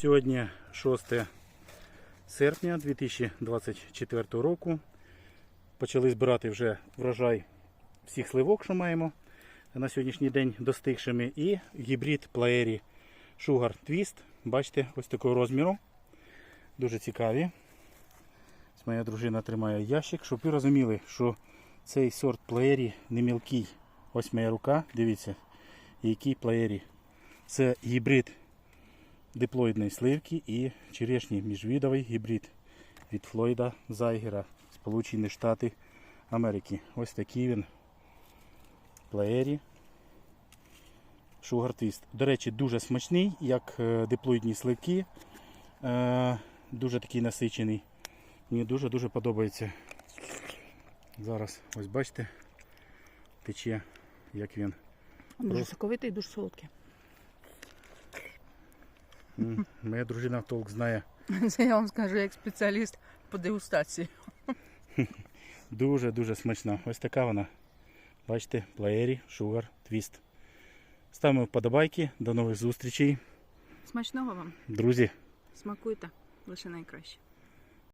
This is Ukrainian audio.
Сьогодні 6 серпня 2024 року. Почали збирати вже врожай всіх сливок, що маємо на сьогоднішній день достигшими. І гібрид плеєрі Sugar Twist. Бачите, ось такого розміру. Дуже цікаві. Моя дружина тримає ящик, щоб ви розуміли, що цей сорт плеєрі не мілкий. Ось моя рука, дивіться, який плеєрі. Це гібрид диплоїдної сливки і черешні міжвідовий гібрид від Флойда Зайгера, Сполучені Штати Америки. Ось такий він плеєрі. Sugar Twist. До речі, дуже смачний, як е, диплоїдні сливки. Е, Дуже такий насичений. Мені дуже-дуже подобається. Зараз, ось бачите, тече, як він. Дуже соковитий і дуже солодкий. Моя дружина толк знає. Це я вам скажу як спеціаліст по дегустації. Дуже-дуже смачна. Ось така вона. Бачите, плеєрі шугар, твіст. Ставимо вподобайки. До нових зустрічей. Смачного вам. Друзі. Смакуйте. Лише найкраще.